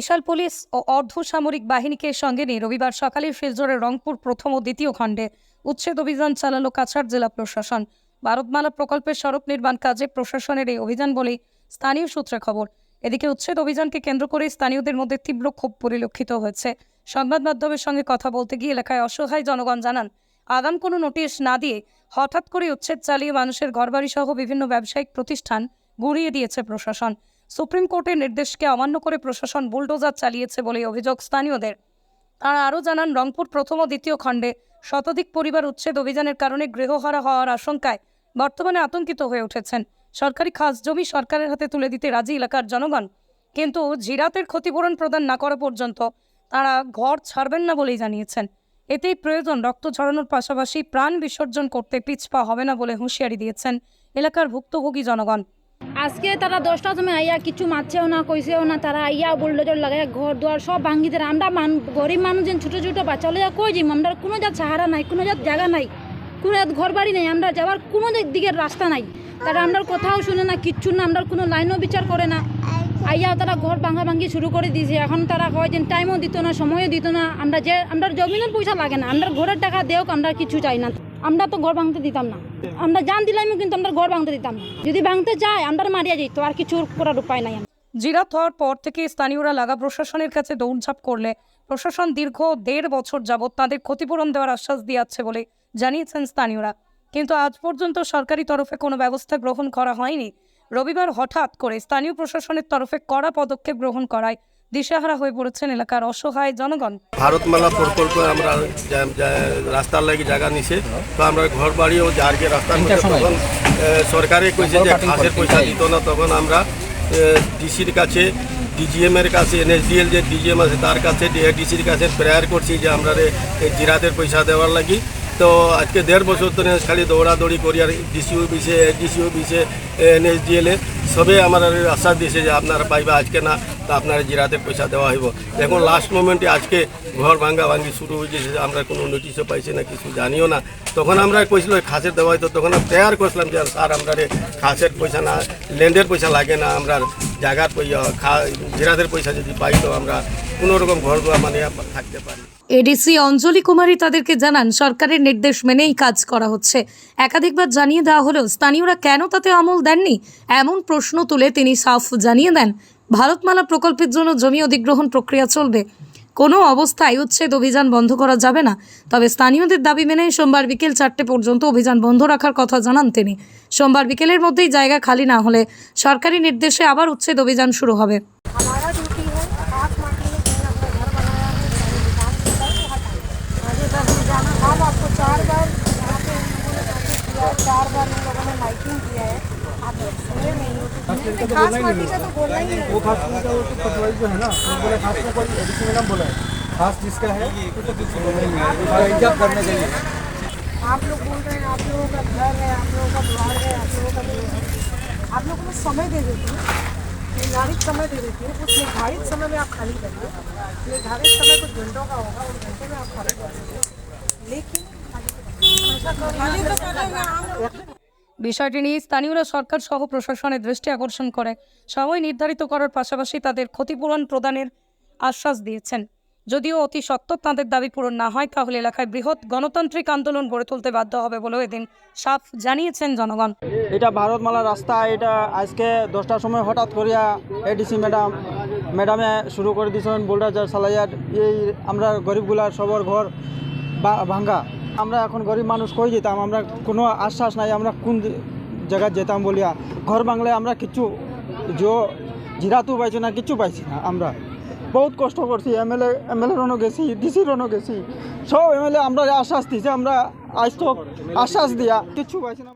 বিশাল police ও অর্ধসামরিক বাহিনীকে সঙ্গে নিয়ে রবিবার সকালে শিলচরের রংপুর প্রথম ও দ্বিতীয় খণ্ডে উচ্ছেদ অভিযান চালালো কাছাড় জেলা প্রশাসন। ভারতমালা প্রকল্পের সড়ক নির্মাণ কাজে প্রশাসনের এই অভিযান বলেই স্থানীয় সূত্রে খবর। এদিকে উচ্ছেদ অভিযানকে কেন্দ্র করে স্থানীয়দের মধ্যে তীব্র ক্ষোভ পরিলক্ষিত হয়েছে। সংবাদ মাধ্যমের সঙ্গে কথা বলতে গিয়ে এলাকায় অসহায় জনগণ জানান, আগাম কোনো নোটিশ না দিয়ে হঠাৎ করে উচ্ছেদ চালিয়ে মানুষের ঘরবাড়ি সহ বিভিন্ন ব্যবসায়িক প্রতিষ্ঠান গুড়িয়ে দিয়েছে প্রশাসন। সুপ্রিম কোর্টের নির্দেশকে অমান্য করে প্রশাসন বুলডোজার চালিয়েছে বলে অভিযোগ স্থানীয়দের। তারা আরও জানান, রংপুর প্রথম ও দ্বিতীয় খণ্ডে শতাধিক পরিবার উচ্ছেদ অভিযানের কারণে গৃহহারা হওয়ার আশঙ্কায় বর্তমানে আতঙ্কিত হয়ে উঠেছেন। সরকারি খাস জমি সরকারের হাতে তুলে দিতে রাজি এলাকার জনগণ। কিন্তু জিরাতের ক্ষতিপূরণ প্রদান না করা পর্যন্ত তারা ঘর ছাড়বেন না বলেই জানিয়েছেন। এতেই প্রয়োজন, রক্ত ঝরানোর পাশাপাশি প্রাণ বিসর্জন করতে পিছপা হবে না বলে হুঁশিয়ারি দিয়েছেন এলাকার ভুক্তভোগী জনগণ। আজকে তারা দশটার সময় আইয়া কিছু মারছেও না, কইছেও না, তারা আইয়া বুলডোজর লাগাইয়া ঘর দুয়ার সব ভাঙ্গি দেয় আমরা মান গরিব মানুষ যেন ছোটো ছোটো বাচ্চা হলে কই যাই আমরা কোনো জাত সাহারা নাই, কোনো জাত জায়গা নাই, কোনো জাত ঘর বাড়ি নেই, আমরা যাওয়ার কোনো দিকের রাস্তা নাই। তারা আমরা কোথাও শুনে না, কিচ্ছু না আমরা কোনো লাইনও বিচার করে না। আইয়া তারা ঘর ভাঙা ভাঙ্গি শুরু করে দিয়েছে এখন তারা কয় যে টাইমও দিত না, সময়ও দিত না। আমরা যে আমরা জমিনের পয়সা লাগে না, আমরা ঘরের টাকা দেও আমরা কিছু চাই না। আমরা তো ঘর ভাঙতে দিতাম না। আমরা জান দিলামও কিন্তু আমরা ঘর ভাঙতে দিতাম না। যদি ভাঙতে চাই আমরা মারিয়া যেত আর কিছু করার উপায় নাই জিরাত হওয়ার পর থেকে স্থানীয়রা লাগা প্রশাসনের কাছে দৌড়ঝাঁপ করলে প্রশাসন দীর্ঘ দেড় বছর যাবৎ তাদের ক্ষতিপূরণ দেওয়ার আশ্বাস দিয়েছে বলে জানিয়েছেন স্থানীয়রা। কিন্তু আজ পর্যন্ত সরকারি তরফে কোনো ব্যবস্থা গ্রহণ করা হয়নি। রবিবার হঠাৎ করে স্থানীয় প্রশাসনের তরফে কড়া পদক্ষেপ গ্রহণ করায় দিশেহারা হয়ে পড়েছেন এলাকার অসহায় জনগণ। ভারতমালা প্রকল্প আমরা যা- যা- রাস্তার লাগি জায়গা নিছে তো আমরা ঘর বাড়িও যারকে রাস্তার মধ্যে তখন সরকারে কইছে যে খাসের পয়সা দিত না তখন আমরা ডিসির কাছে ডিজিএম এর কাছে এনএসডিএল যে ডিজিএম আছে তার কাছে ডিসির কাছে প্রেয়ার করছি যে আমরা রে এই জিরাতের পয়সা দেওয়ার লাগি। তো আজকে দেড় বছর ধরে খালি দৌড়াদৌড়ি করি আর ডিসিও বিছে ডিসিও এনএসডিএল এ সবে আমার আশ্বাস দিয়েছে যে আপনারা পাইবা আজকে না, তো আপনারা জিরাতে পয়সা দেওয়া হইব। এখন লাস্ট মোমেন্টে আজকে ঘর ভাঙ্গা ভাঙ্গি শুরু হয়ে গেছে, আমরা কোনো নোটিশও পাইছি না, কিছু জানিও না। তখন আমরা কইছিল, খাসের দেওয়া হয়তো। তখন প্রেয়ার করছিলাম যে স্যার, আমরা খাসের পয়সা না ল্যান্ডের পয়সা লাগে না, আমরা জায়গার পয়সা, খা, জিরাতের পয়সা যদি পাই তো আমরা কোনো রকম ঘর মানে থাকতে পারি। এডিসি অঞ্জলি কুমারী তাদেরকে জানান, সরকারের নির্দেশ মেনেই কাজ করা হচ্ছে। একাধিকবার জানিয়ে দেওয়া হলেও স্থানীয়রা কেন তাতে আমল দেননি? এমন প্রশ্ন তুলে তিনি সাফ জানিয়ে দেন, ভারতমালা প্রকল্পের জন্য জমি অধিগ্রহণ প্রক্রিয়া চলবে। কোনো অবস্থায় উচ্ছেদ অভিযান বন্ধ করা যাবে না। তবে স্থানীয়দের দাবি মেনে সোমবার বিকেল চারটে পর্যন্ত অভিযান বন্ধ রাখার কথা জানান তিনি। সোমবার বিকেলের মধ্যেই জায়গা খালি না হলে সরকারি নির্দেশে আবার উচ্ছেদ অভিযান শুরু হবে। जाना आपको चार बार यहाँ पे किया चार बार इन लोगों ने लाइटिंग किया है। आप लोग सुने नहीं तो खास माटी का तो बोलना ही वो खास का वो तो जो है ना वो बोले खास मैडम बोला है। खास जिसका है तो बोला करने के लिए आप लोग बोल रहे हैं आप लोगों का घर है आप लोगों का द्वार है आप लोगों का है। आप लोगों को समय दे देती हूँ निर्धारित समय दे देती हूँ। उस निर्धारित समय में आप खाली करिए। निर्धारित समय कुछ घंटों का होगा उस घंटे में आप खाली कर दीजिए বিষয়টি নিয়ে স্থানীয়রা সরকার সহ প্রশাসনের দৃষ্টি আকর্ষণ করে। সময় নির্ধারিত করার পাশাপাশি তাদের ক্ষতিপূরণ প্রদানের আশ্বাস দিয়েছেন। যদিও অতি সত্ত্বর তাঁদের দাবি পূরণ না হয়, তাহলে এলাকায় বৃহৎ গণতান্ত্রিক আন্দোলন গড়ে তুলতে বাধ্য হবে বলেও এদিন সাফ জানিয়েছেন জনগণ। এটা ভারতমালা রাস্তা, এটা আজকে দশটার সময় হঠাৎ করিয়া এডিসি ম্যাডাম, ম্যাডামে শুরু করে দিয়েছেন বোল্ডার সালাইয়ার, এই আমরা গরিবগুলার সবর ঘর ভাঙ্গা। আমরা এখন গরিব মানুষ কই যেতাম? আমরা কোনো আশ্বাস নাই, আমরা কোন জায়গায় যেতাম বলিয়া। ঘর বাংলায় আমরা কিছু জো জিরাতও পাইছি না কিছু পাইছি না আমরা। বহুত কষ্ট করছি, এম এল এ, এম এল এরও গেছি ডিসিরও গেছি। সব এম এল এ আমরা আশ্বাস দিছে, আমরা আজ তো আশ্বাস দিয়া কিছু পাইছি না।